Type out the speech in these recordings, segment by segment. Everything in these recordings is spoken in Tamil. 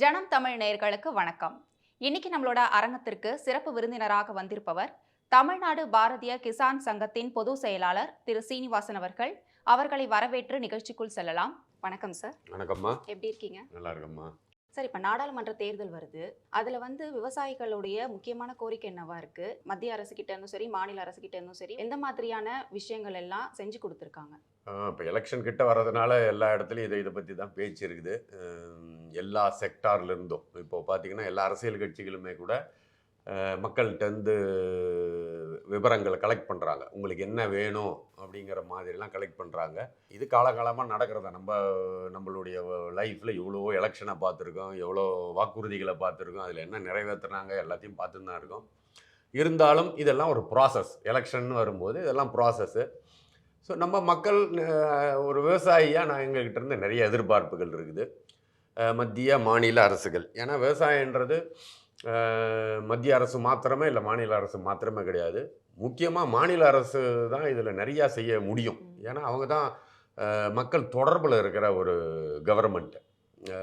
ஜனம் தமிழ் நேயர்களுக்கு வணக்கம். இன்னைக்கு நம்மளோட அரங்கத்திற்கு சிறப்பு விருந்தினராக வந்திருப்பவர் தமிழ்நாடு பாரதிய கிசான் சங்கத்தின் பொது செயலாளர் திரு சீனிவாசன் அவர்கள். அவர்களை வரவேற்று நிகழ்ச்சிக்குள் செல்லலாம். வணக்கம் சார். வணக்கம்மா. எப்படி இருக்கீங்க? நல்லா இருக்கம்மா. சார் இப்போ நாடாளுமன்ற தேர்தல் வருது. அதில் வந்து விவசாயிகளுடைய முக்கியமான கோரிக்கை என்னவா இருக்கு? மத்திய அரசு கிட்ட இருந்தும் சரி மாநில அரசு கிட்ட இருந்தும் சரி எந்த மாதிரியான விஷயங்கள் எல்லாம் செஞ்சு கொடுத்துருக்காங்க? இப்போ எலெக்ஷன் கிட்ட வர்றதுனால எல்லா இடத்துலையும் இதை இதை பற்றி தான் பேச்சு இருக்குது. எல்லா செக்டார்லேருந்தும் இப்போ பார்த்தீங்கன்னா எல்லா அரசியல் கட்சிகளுமே கூட மக்கள்கிட்ட விவரங்களை கலெக்ட் பண்ணுறாங்க உங்களுக்கு என்ன வேணும் அப்படிங்கிற மாதிரிலாம் கலெக்ட் பண்ணுறாங்க இது காலகாலமாக நடக்கிறத நம்ம நம்மளுடைய லைஃப்பில் இவ்வளோ எலெக்ஷனை பார்த்துருக்கோம். எவ்வளோ வாக்குறுதிகளை பார்த்துருக்கோம். அதில் என்ன நிறைவேற்றுனாங்க எல்லாத்தையும் பார்த்துன்னு தான் இருக்கோம். இருந்தாலும் இதெல்லாம் ஒரு ப்ராசஸ் எலெக்ஷன் வரும்போது இதெல்லாம் ப்ராசஸ்ஸு ஸோ நம்ம மக்கள் ஒரு விவசாயியாக நான் எங்கள்கிட்ட இருந்து நிறைய எதிர்பார்ப்புகள் இருக்குது. மத்திய மாநில அரசுகள். ஏன்னா விவசாயன்றது மத்திய அரசு மாத்திரமே இல்லை மாநில அரசு மாத்திரமே கிடையாது. முக்கியமாக மாநில அரசு தான் இதில் நிறையா செய்ய முடியும். ஏன்னா அவங்க தான் மக்கள் தொடர்பில் இருக்கிற ஒரு கவர்மெண்ட்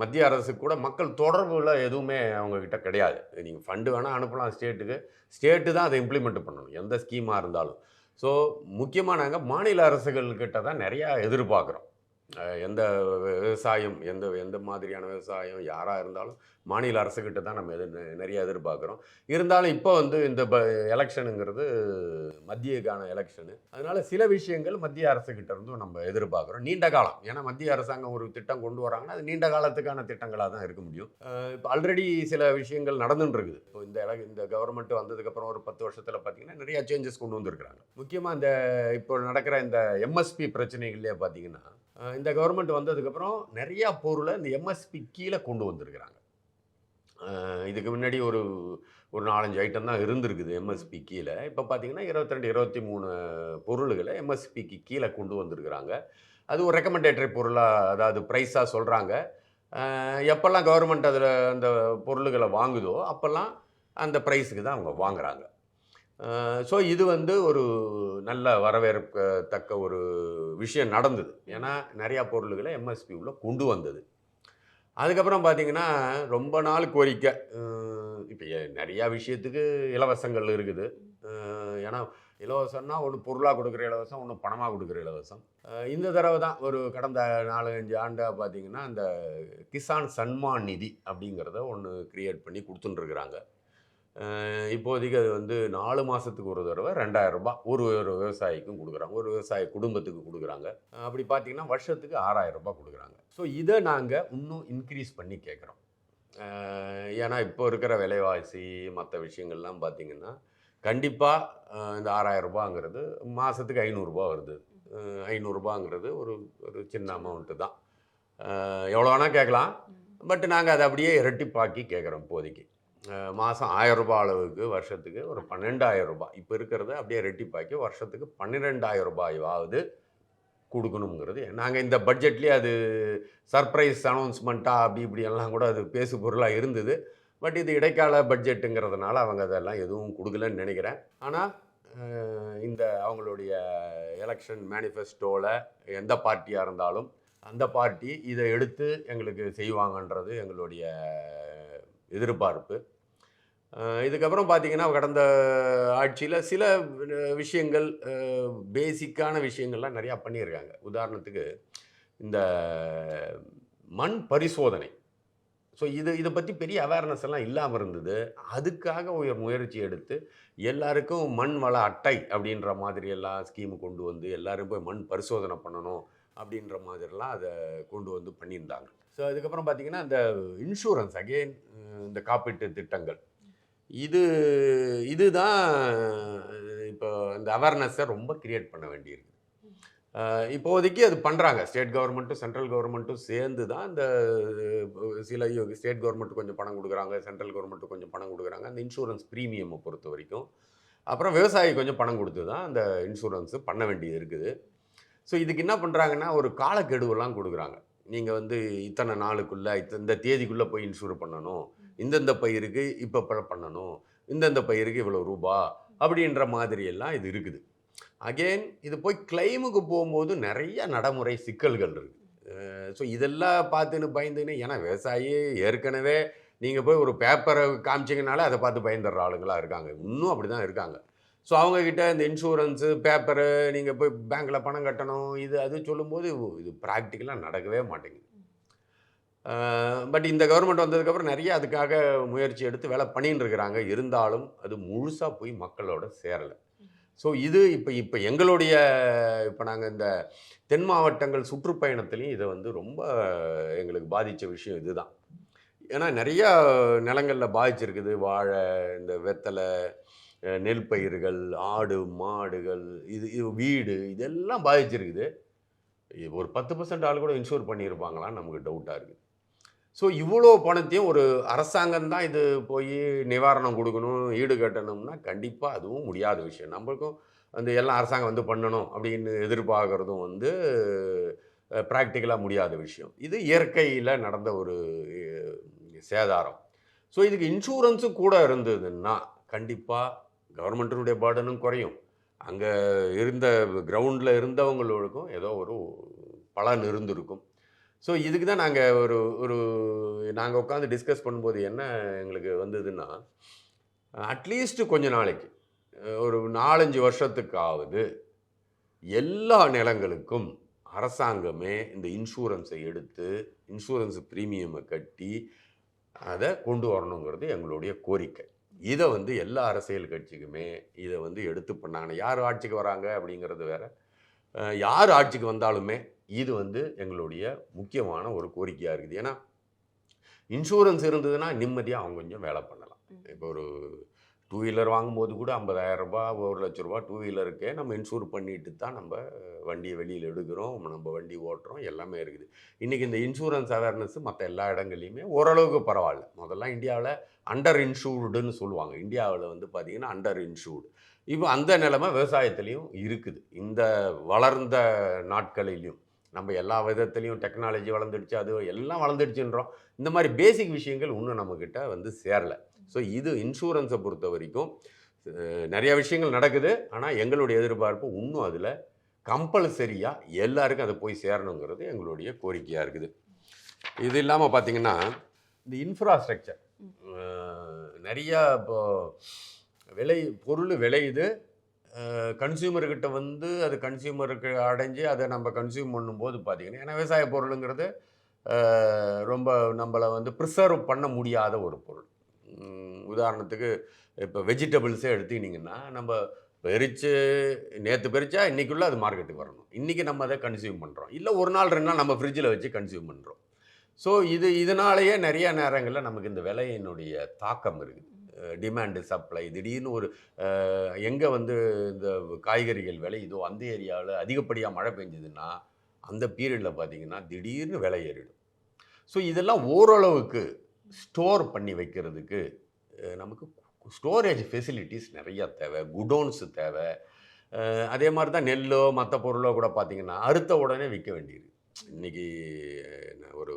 மத்திய அரசு கூட மக்கள் தொடர்புல எதுவுமே அவங்கக்கிட்ட கிடையாது. நீங்கள் ஃபண்டு வேணால் அனுப்பலாம் ஸ்டேட்டுக்கு ஸ்டேட்டு தான் அதை இம்ப்ளிமெண்ட் பண்ணணும் எந்த ஸ்கீமாக இருந்தாலும். ஸோ முக்கியமாக நாங்கள் மாநில அரசுகள்கிட்ட தான் நிறையா எதிர்பார்க்குறோம். எந்த விவசாயம் எந்த எந்த மாதிரியான விவசாயம் யாராக இருந்தாலும் மாநில அரசுக்கிட்ட தான் நம்ம எது நிறைய எதிர்பார்க்குறோம். இருந்தாலும் இப்போ வந்து இந்த ப எலெக்ஷனுங்கிறது மத்தியக்கான எலெக்ஷனு. அதனால் சில விஷயங்கள் மத்திய அரசுக்கிட்ட இருந்தும் நம்ம எதிர்பார்க்குறோம். நீண்ட காலம். ஏன்னா மத்திய அரசாங்கம் ஒரு திட்டம் கொண்டு வராங்கன்னா அது நீண்ட காலத்துக்கான திட்டங்களாக தான் இருக்க முடியும். இப்போ ஆல்ரெடி சில விஷயங்கள் நடந்துட்டுருக்குது இப்போ இந்த எல இந்த கவர்மெண்ட் வந்ததுக்கப்புறம் ஒரு பத்து வருஷத்தில் பார்த்தீங்கன்னா நிறையா சேஞ்சஸ் கொண்டு வந்திருக்கிறாங்க. முக்கியமாக இந்த இப்போ நடக்கிற இந்த எம்எஸ்பி பிரச்சனைகள்லேயே பார்த்தீங்கன்னா இந்த கவர்மெண்ட் வந்ததுக்கப்புறம் நிறையா பொருளை இந்த எம்எஸ்பி கீழே கொண்டு வந்திருக்கிறாங்க. இதுக்கு முன்னாடி ஒரு ஒரு நாலஞ்சு ஐட்டம் தான் இருந்திருக்குது எம்எஸ்பி கீழே. இப்போ பார்த்தீங்கன்னா இருபத்தி ரெண்டு இருபத்தி மூணு பொருள்களை எம்எஸ்பிக்கு கீழே கொண்டு வந்திருக்கிறாங்க. அது ஒரு ரெக்கமெண்டேட்டரி பொருளாக அதாவது ப்ரைஸாக சொல்கிறாங்க எப்போல்லாம் கவர்மெண்ட் அதில் அந்த பொருள்களை வாங்குதோ அப்போல்லாம் அந்த ப்ரைஸுக்கு தான் அவங்க வாங்குகிறாங்க ஸோ இது வந்து ஒரு நல்ல வரவேற்கத்தக்க ஒரு விஷயம் நடந்தது. ஏன்னா நிறையா பொருள்களை எம்எஸ்பி உள்ள கொண்டு வந்தது. அதுக்கப்புறம் பார்த்தீங்கன்னா ரொம்ப நாள் கோரிக்கை. இப்போ நிறையா விஷயத்துக்கு இலவசங்கள் இருக்குது. ஏன்னா இலவசம்னா ஒன்று பொருளாக கொடுக்குற இலவசம் ஒன்று பணமாக கொடுக்குற இலவசம். இந்த தடவை தான் ஒரு கடந்த நாலு அஞ்சு ஆண்டாக பார்த்தீங்கன்னா அந்த கிசான் சன்மான் நிதி அப்படிங்கிறத ஒன்று க்ரியேட் பண்ணி கொடுத்துட்டுருக்குறாங்க இப்போதைக்கு அது வந்து நாலு மாதத்துக்கு ஒரு தடவை ரெண்டாயிரம் ரூபாய் ஒரு ஒரு விவசாயிக்கும் கொடுக்குறாங்க. ஒரு விவசாய குடும்பத்துக்கு கொடுக்குறாங்க. அப்படி பார்த்தீங்கன்னா வருஷத்துக்கு ஆறாயிரம் ரூபாய் கொடுக்குறாங்க. ஸோ இதை நாங்கள் இன்னும் இன்க்ரீஸ் பண்ணி கேட்குறோம் ஏன்னா இப்போ இருக்கிற விலைவாசி மற்ற விஷயங்கள்லாம் பார்த்திங்கன்னா கண்டிப்பாக இந்த ஆறாயிரம் ரூபாங்கிறது மாதத்துக்கு ஐநூறுரூபா வருது. ஐநூறுரூபாங்கிறது ஒரு ஒரு சின்ன அமௌண்ட்டு தான். எவ்வளோ வேணால் கேட்கலாம். பட் நாங்கள் அதை அப்படியே இரட்டிப்பாக்கி கேட்குறோம் இப்போதைக்கு. மாதம் ஆயிரம் ரூபாய் அளவுக்கு வருஷத்துக்கு ஒரு பன்னெண்டாயிரம் ரூபாய் இப்போ இருக்கிறத அப்படியே ரெட்டிப்பாக்கி வருஷத்துக்கு பன்னிரெண்டாயிரம் ரூபாயாவது கொடுக்கணுங்கிறது நாங்கள் இந்த பட்ஜெட்லேயே அது சர்ப்ரைஸ் அனௌன்ஸ்மெண்ட்டாக அப்படி இப்படி எல்லாம் கூட அது பேசு பொருளாக இருந்தது. பட் இது இடைக்கால பட்ஜெட்டுங்கிறதுனால அவங்க அதெல்லாம் எதுவும் கொடுக்கலன்னு நினைக்கிறேன். ஆனால் இந்த அவங்களுடைய எலெக்ஷன் மேனிஃபெஸ்டோவில் எந்த பார்ட்டியாக இருந்தாலும் அந்த பார்ட்டி இதை எடுத்து எங்களுக்கு செய்வாங்கன்றது எங்களுடைய எதிர்பார்ப்பு. இதுக்கப்புறம் பார்த்தீங்கன்னா கடந்த ஆட்சியில் சில விஷயங்கள் பேசிக்கான விஷயங்கள்லாம் நிறையா பண்ணியிருக்காங்க. உதாரணத்துக்கு இந்த மண் பரிசோதனை. ஸோ இது இதை பற்றி பெரிய அவேர்னஸ் எல்லாம் இல்லாமல் இருந்தது. அதுக்காக ஒரு முயற்சி எடுத்து எல்லாருக்கும் மண் வள அட்டை அப்படின்ற மாதிரி எல்லாம் ஸ்கீமு கொண்டு வந்து எல்லாரும் போய் மண் பரிசோதனை பண்ணணும் அப்படின்ற மாதிரிலாம் அதை கொண்டு வந்து பண்ணியிருந்தாங்க. ஸோ அதுக்கப்புறம் பார்த்திங்கன்னா இந்த இன்சூரன்ஸ் அகெயின் இந்த காப்பீட்டு திட்டங்கள். இது இதுதான் இப்போ இந்த அவேர்னஸை ரொம்ப கிரியேட் பண்ண வேண்டியிருக்கு. இப்போதைக்கு அது பண்ணுறாங்க ஸ்டேட் கவர்மெண்ட்டும் சென்ட்ரல் கவர்மெண்ட்டும் சேர்ந்து தான் இந்த சில ஸ்டேட் கவர்மெண்ட் கொஞ்சம் பணம் கொடுக்குறாங்க சென்ட்ரல் கவர்மெண்ட் கொஞ்சம் பணம் கொடுக்குறாங்க. அந்த இன்சூரன்ஸ் ப்ரீமியமை பொறுத்த வரைக்கும். அப்புறம் விவசாயி கொஞ்சம் பணம் கொடுத்து தான் அந்த இன்சூரன்ஸு பண்ண வேண்டியது இருக்குது. ஸோ இதுக்கு என்ன பண்ணுறாங்கன்னா ஒரு காலக்கெடுவெல்லாம் கொடுக்குறாங்க. நீங்கள் வந்து இத்தனை நாளுக்குள்ளே இத்த இந்த தேதிக்குள்ளே போய் இன்சூர் பண்ணணும். இந்தந்த பயிருக்கு இப்போ பண்ணணும். இந்தந்த பயிருக்கு இவ்வளோ ரூபா அப்படின்ற மாதிரியெல்லாம் இது இருக்குது. அகெயின் இது போய் கிளைமுக்கு போகும்போது நிறைய நடைமுறை சிக்கல்கள் இருக்குது ஸோ இதெல்லாம் பார்த்துன்னு பயந்துன்னு ஏன்னா விவசாயி ஏற்கனவே நீங்கள் போய் ஒரு பேப்பரை காமிச்சிங்கனாலே அதை பார்த்து பயந்துடுற ஆளுங்களா இருக்காங்க. இன்னும் அப்படி தான் இருக்காங்க. ஸோ அவங்கக்கிட்ட இந்த இன்சூரன்ஸு பேப்பரு நீங்கள் போய் பேங்க்கில் பணம் கட்டணும் இது அது சொல்லும்போது இது ப்ராக்டிக்கலாக நடக்கவே மாட்டேங்குது. பட் இந்த கவர்மெண்ட் வந்ததுக்கப்புறம் நிறைய அதுக்காக முயற்சி எடுத்து வேலை பண்ணின்னு இருக்கிறாங்க. இருந்தாலும் அது முழுசாக போய் மக்களோட சேரலை. ஸோ இது இப்போ இப்போ எங்களுடைய இப்போ நாங்கள் இந்த தென் மாவட்டங்கள் சுற்றுப்பயணத்துலேயும் இதை வந்து ரொம்ப எங்களுக்கு பாதித்த விஷயம் இதுதான். ஏன்னா நிறையா நிலங்களில் பாதிச்சிருக்குது. வாழை இந்த வெத்தலை நெல் பயிர்கள் ஆடு மாடுகள் இது இது வீடு இதெல்லாம் பாதிச்சிருக்குது. ஒரு பத்து பர்சன்ட் ஆள் கூட இன்சூர் பண்ணியிருப்பாங்களான்னு நமக்கு டவுட்டாக இருக்குது ஸோ இவ்வளோ பணத்தையும் ஒரு அரசாங்கம் தான் இது போய் நிவாரணம் கொடுக்கணும் ஈடு கட்டணும்னா கண்டிப்பாக அதுவும் முடியாத விஷயம். நம்மளுக்கும் அந்த எல்லாம் அரசாங்கம் வந்து பண்ணணும் அப்படின்னு எதிர்பார்க்குறதும் வந்து ப்ராக்டிக்கலாக முடியாத விஷயம். இது இயற்கையில் நடந்த ஒரு சேதாரம். ஸோ இதுக்கு இன்சூரன்ஸும் கூட இருந்ததுன்னா கண்டிப்பாக கவர்மெண்ட்டினுடைய பேர்டனும் குறையும். அங்கே இருந்த கிரவுண்டில் இருந்தவங்களுக்கும் ஏதோ ஒரு பலன் இருந்திருக்கும். ஸோ இதுக்கு தான் நாங்கள் ஒரு ஒரு நாங்கள் உட்காந்து டிஸ்கஸ் பண்ணும்போது என்ன எங்களுக்கு வந்ததுன்னா அட்லீஸ்ட் கொஞ்ச நாளைக்கு ஒரு நாலஞ்சு வருஷத்துக்காவது எல்லா நிலங்களுக்கும் அரசாங்கமே இந்த இன்சூரன்ஸை எடுத்து இன்சூரன்ஸ் ப்ரீமியமை கட்டி அதை கொண்டு வரணுங்கிறது எங்களுடைய கோரிக்கை. இதை வந்து எல்லா அரசியல் கட்சிக்குமே இதை வந்து எடுத்து பண்ணாங்க. யார் ஆட்சிக்கு வராங்க அப்படிங்கிறது வேற யார் ஆட்சிக்கு வந்தாலுமே இது வந்து எங்களுடைய முக்கியமான ஒரு கோரிக்கையாக இருக்குது. ஏன்னா இன்சூரன்ஸ் இருந்ததுன்னா நிம்மதியாக அவங்க கொஞ்சம் வேலை பண்ணலாம். இப்போ ஒரு டூ வீலர் வாங்கும்போது கூட 50000 ரூபாய் ஒரு லட்ச ரூபா டூ வீலருக்கே நம்ம இன்சூர் பண்ணிட்டு தான் நம்ம வண்டியை வெளியில் எடுக்கிறோம். நம்ம வண்டி ஓட்டுறோம். எல்லாமே இருக்குது. இன்றைக்கி இந்த இன்சூரன்ஸ் அவேர்னஸ் மற்ற எல்லா இடங்கள்லையுமே ஓரளவுக்கு பரவாயில்ல. முதல்ல இந்தியாவில் அண்டர் இன்சூர்டுன்னு சொல்லுவாங்க. இந்தியாவில் வந்து பார்த்திங்கன்னா அண்டர் இன்சூர்டு இப்போ அந்த நிலைமை விவசாயத்துலேயும் இருக்குது. இந்த வளர்ந்த நாட்களிலையும். நம்ம எல்லா விதத்துலேயும் டெக்னாலஜி வளர்ந்துடுச்சு அது எல்லாம் வளர்ந்துடுச்சுன்றோம். இந்த மாதிரி பேசிக் விஷயங்கள் இன்னும் நம்மக்கிட்ட வந்து சேரலை. ஸோ இது இன்சூரன்ஸை பொறுத்த வரைக்கும் நிறைய விஷயங்கள் நடக்குது. ஆனால் எங்களுடைய எதிர்பார்ப்பு இன்னும் அதில் கம்பல்சரியாக எல்லாருக்கும் அதை போய் சேரணுங்கிறது எங்களுடைய கோரிக்கையாக இருக்குது. இது இல்லாமல் பார்த்தீங்கன்னா இந்த இன்ஃப்ராஸ்ட்ரக்சர் நிறையா இப்போ விலை பொருள் விளையுது. கன்சியூமர்கிட்ட வந்து அது கன்சியூமருக்கு அடைஞ்சு அதை நம்ம கன்சியூம் பண்ணும்போது பார்த்தீங்கன்னா ஏன்னா விவசாய பொருளுங்கிறது ரொம்ப நம்மளை வந்து ப்ரிசர்வ் பண்ண முடியாத ஒரு பொருள். உதாரணத்துக்கு இப்போ வெஜிடபிள்ஸே எடுத்துக்கிட்டிங்கன்னா நம்ம பெரிச்சு நேற்று பெரிச்சா இன்றைக்குள்ளே அது மார்க்கெட்டுக்கு வரணும். இன்றைக்கி நம்ம அதை கன்சியூம் பண்ணுறோம் இல்லை ஒரு நாள் ரெண்டு நாள் நம்ம ஃப்ரிட்ஜில் வச்சு கன்சியூம் பண்ணுறோம் ஸோ இது இதனாலேயே நிறைய நேரங்களில் நமக்கு இந்த விலையினுடைய தாக்கம் இருக்குது. டிமாண்டு சப்ளை திடீர்னு ஒரு எங்கே வந்து இந்த காய்கறிகள் விலை இதோ அந்த ஏரியாவில் அதிகப்படியாக மழை பெஞ்சதுன்னா அந்த பீரியடில் பார்த்தீங்கன்னா திடீர்னு விலை ஏறிடும். ஸோ இதெல்லாம் ஓரளவுக்கு ஸ்டோர் பண்ணி வைக்கிறதுக்கு நமக்கு ஸ்டோரேஜ் ஃபெசிலிட்டிஸ் நிறையா தேவை. குடோன்ஸு தேவை. அதே மாதிரி தான் நெல்லோ மற்ற பொருளோ கூட பார்த்தீங்கன்னா அறுத்த உடனே விற்க வேண்டியது இன்றைக்கி ஒரு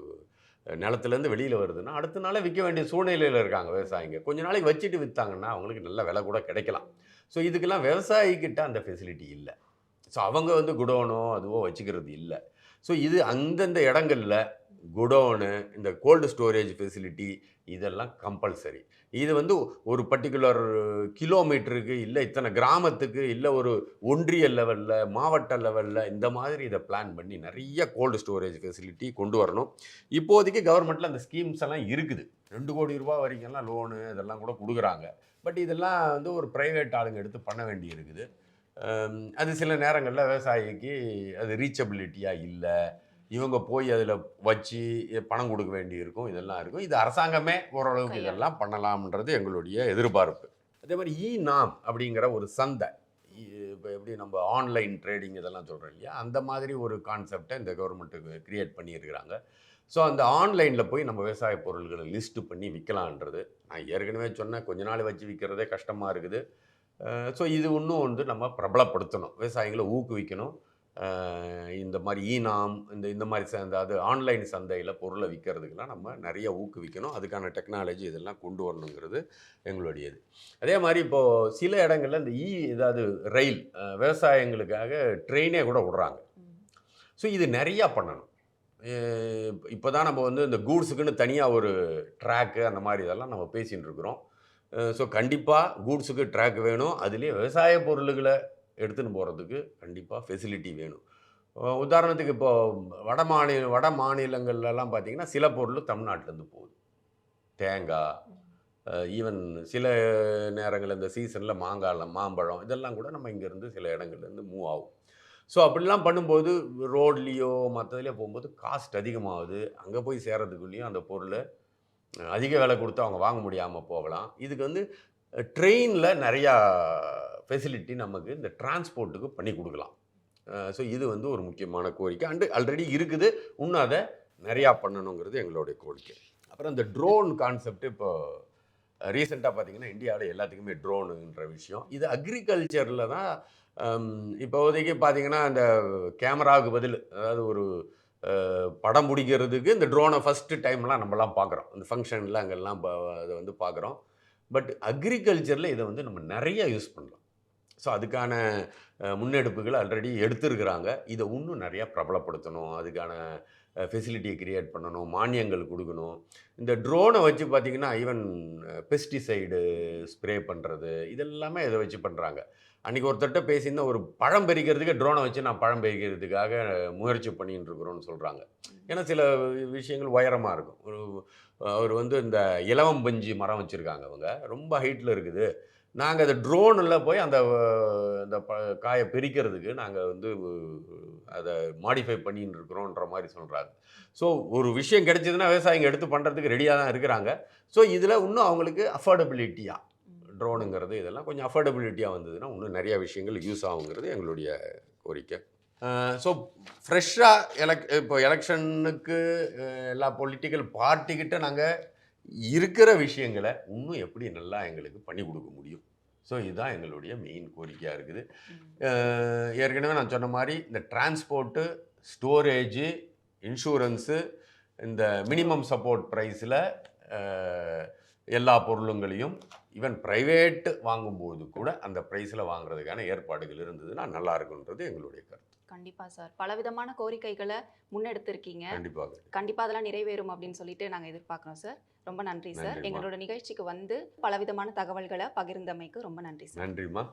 நிலத்துலேருந்து வெளியில் வருதுன்னா அடுத்த நாளே விற்க வேண்டிய சூழ்நிலையில் இருக்காங்க விவசாயிங்க. கொஞ்ச நாளைக்கு வச்சுட்டு விற்றாங்கன்னா அவங்களுக்கு நல்ல விலை கூட கிடைக்கலாம். ஸோ இதுக்கெல்லாம் விவசாயிக்கிட்ட அந்த ஃபெசிலிட்டி இல்லை. ஸோ அவங்க வந்து குடோனோ அதுவோ வச்சுக்கிறது இல்லை. ஸோ இது அந்தந்த இடங்களில் குடோனு இந்த கோல்டு ஸ்டோரேஜ் ஃபெசிலிட்டி இதெல்லாம் கம்பல்சரி. இது வந்து ஒரு பர்டிகுலர் கிலோமீட்டருக்கு இல்லை இத்தனை கிராமத்துக்கு இல்லை ஒரு ஒன்றிய லெவலில் மாவட்ட லெவலில் இந்த மாதிரி இதை பிளான் பண்ணி நிறைய கோல்டு ஸ்டோரேஜ் ஃபெசிலிட்டி கொண்டு வரணும். இப்போதைக்கு கவர்மெண்ட்டில் அந்த ஸ்கீம்ஸ் எல்லாம் இருக்குது. ரெண்டு கோடி ரூபா வரைக்கும்லாம் லோனு இதெல்லாம் கூட கொடுக்குறாங்க. பட் இதெல்லாம் வந்து ஒரு ப்ரைவேட் ஆளுங்க எடுத்து பண்ண வேண்டி இருக்குது. அது சில நேரங்களில் விவசாயிக்கு அது ரீச்சபிலிட்டியாக இல்லை இவங்க போய் அதில் வச்சு பணம் கொடுக்க வேண்டி இருக்கும் இதெல்லாம் இருக்கும். இது அரசாங்கமே ஓரளவுக்கு. இதெல்லாம் பண்ணலாம்ன்றது எங்களுடைய எதிர்பார்ப்பு. அதே மாதிரி இ நாம் அப்படிங்கிற ஒரு சந்தை இப்போ எப்படி நம்ம ஆன்லைன் ட்ரேடிங் இதெல்லாம் சொல்கிறோம் இல்லையா? அந்த மாதிரி ஒரு கான்செப்டை இந்த கவர்மெண்ட்டுக்கு கிரியேட் பண்ணியிருக்கிறாங்க. ஸோ அந்த ஆன்லைனில் போய் நம்ம விவசாய பொருள்களை லிஸ்ட்டு பண்ணி விற்கலான்றது நான் ஏற்கனவே சொன்னேன் கொஞ்ச நாள் வச்சு விற்கிறதே கஷ்டமாக இருக்குது. ஸோ இது இன்னும் வந்து நம்ம பிரபலப்படுத்தணும். விவசாயிகளை ஊக்குவிக்கணும். இந்த மாதிரி ஈனாம் இந்த இந்த மாதிரி சந்தை அது ஆன்லைன் சந்தையில் பொருளை விற்கிறதுக்கெல்லாம் நம்ம நிறைய ஊக்குவிக்கணும். அதுக்கான டெக்னாலஜி இதெல்லாம் கொண்டு வரணுங்கிறது எங்களுடையது. அதே மாதிரி இப்போது சில இடங்களில் இந்த ஈ ஏதாவது ரயில் விவசாயங்களுக்காக ட்ரெயினே கூட விடுறாங்க. ஸோ இது நிறையா பண்ணணும். இப்போ தான் நம்ம வந்து இந்த கூட்ஸுக்குன்னு தனியாக ஒரு ட்ராக்கு அந்த மாதிரி இதெல்லாம் நம்ம பேசிகிட்டு இருக்கிறோம் ஸோ கண்டிப்பாக கூட்ஸுக்கு ட்ராக் வேணும். அதுலேயே விவசாய பொருள்களை எடுத்துன்னு போகிறதுக்கு கண்டிப்பாக ஃபெசிலிட்டி வேணும். உதாரணத்துக்கு இப்போ வட மாநில வட மாநிலங்கள்லாம் பார்த்தீங்கன்னா சில பொருள் தமிழ்நாட்டிலேருந்து போகுது. தேங்காய் ஈவன் சில நேரங்களில் இந்த சீசனில் மாங்காய் மாம்பழம் இதெல்லாம் கூட நம்ம இங்கேருந்து சில இடங்கள்லேருந்து மூவ் ஆகும். ஸோ அப்படிலாம் பண்ணும்போது ரோட்லேயோ மற்றதுலேயோ போகும்போது காஸ்ட் அதிகமாகுது. அங்கே போய் சேர்றதுக்குள்ளேயும் அந்த பொருளை அதிக விலை கொடுத்து அவங்க வாங்க முடியாமல் போகலாம். இதுக்கு வந்து ட்ரெயினில் நிறையா ஃபெசிலிட்டி நமக்கு இந்த டிரான்ஸ்போர்ட்டுக்கு பண்ணி கொடுக்கலாம். ஸோ இது வந்து ஒரு முக்கியமான கோரிக்கை. அண்டு ஆல்ரெடி இருக்குது. இன்னும் அதை நிறையா பண்ணணுங்கிறது எங்களுடைய கோரிக்கை. அப்புறம் இந்த ட்ரோன் கான்செப்ட் இப்போ ரீசெண்டாக பார்த்தீங்கன்னா இந்தியாவில் எல்லாத்துக்குமே ட்ரோனுன்ற விஷயம். இது அக்ரிகல்ச்சரில் தான் இப்போதைக்கு பார்த்தீங்கன்னா இந்த கேமராவுக்கு பதில் அதாவது ஒரு படம் பிடிக்கிறதுக்கு இந்த ட்ரோனை ஃபஸ்ட்டு டைம்லாம் நம்மலாம் பார்க்குறோம். இந்த ஃபங்க்ஷன்லாம் அங்கெல்லாம் ப- அதை வந்து பார்க்குறோம். பட் அக்ரிகல்ச்சரில் இதை வந்து நம்ம நிறைய யூஸ் பண்ணலாம். ஸோ அதுக்கான முன்னெடுப்புகள் ஆல்ரெடி எடுத்திருக்கிறாங்க. இதை இன்னும் நிறையா பிரபலப்படுத்தணும். அதுக்கான ஃபெசிலிட்டியை கிரியேட் பண்ணணும். மானியங்கள் கொடுக்கணும். இந்த ட்ரோனை வச்சு பார்த்தீங்கன்னா ஈவன் பெஸ்டிசைடு ஸ்ப்ரே பண்ணுறது இதெல்லாமே இதை வச்சு பண்ணுறாங்க அன்றைக்கி ஒருத்தட்ட பேசியிருந்தா ஒரு பழம் பறிக்கிறதுக்கு ட்ரோனை வச்சு நான் பழம் பறிக்கிறதுக்காக முயற்சி பண்ணிகிட்டு இருக்கிறோன்னு சொல்கிறாங்க ஏன்னா சில விஷயங்கள் உயரமாக இருக்கும். ஒரு அவர் வந்து இந்த இலவம் பஞ்சு மரம் வச்சுருக்காங்க அவங்க. ரொம்ப ஹைட்டில் இருக்குது. நாங்கள் அந்த ட்ரோனில் போய் அந்த அந்த ப காயை பிரிக்கிறதுக்கு நாங்கள் வந்து அதை மாடிஃபை பண்ணின்னு இருக்கிறோன்ற மாதிரி சொல்கிறாங்க ஸோ ஒரு விஷயம் கிடைச்சதுன்னா விவசாயிங்க எடுத்து பண்ணுறதுக்கு ரெடியாக தான் இருக்கிறாங்க. ஸோ இதில் இன்னும் அவங்களுக்கு அஃபோர்டபிலிட்டியாக ட்ரோனுங்கிறது இதெல்லாம் கொஞ்சம் அஃபோர்டபிலிட்டியாக வந்ததுன்னா இன்னும் நிறைய விஷயங்கள் யூஸ் ஆகுங்கிறது எங்களுடைய கோரிக்கை. ஸோ ஃப்ரெஷ்ஷாக எலக் இப்போ எலெக்ஷனுக்கு எல்லா பொலிட்டிக்கல் பார்ட்டிக்கிட்ட நாங்கள் இருக்கிற விஷயங்களை இன்னும் எப்படி நல்லா எங்களுக்கு பண்ணி கொடுக்க முடியும்? ஸோ இதுதான் எங்களுடைய மெயின் கோரிக்கையாக இருக்குது. ஏற்கனவே நான் சொன்ன மாதிரி இந்த டிரான்ஸ்போர்ட்டு ஸ்டோரேஜு இன்சூரன்ஸு இந்த மினிமம் சப்போர்ட் ப்ரைஸில் எல்லா பொருளுங்களையும் ஈவன் ப்ரைவேட் வாங்கும்போது கூட அந்த ப்ரைஸில் வாங்குறதுக்கான ஏற்பாடுகள் இருந்ததுன்னா நல்லா இருக்குன்றது எங்களுடைய கருத்து. கண்டிப்பா சார். பலவிதமான கோரிக்கைகளை முன்னெடுத்திருக்கீங்க. கண்டிப்பாக. கண்டிப்பா அதெல்லாம் நிறைவேறும் அப்படின்னு சொல்லிட்டு நாங்க எதிர்பார்க்கிறோம் சார். ரொம்ப நன்றி சார். எங்களோட நிகழ்ச்சிக்கு வந்து பலவிதமான தகவல்களை பகிர்ந்தமைக்கு ரொம்ப நன்றி சார். நன்றிம்மா.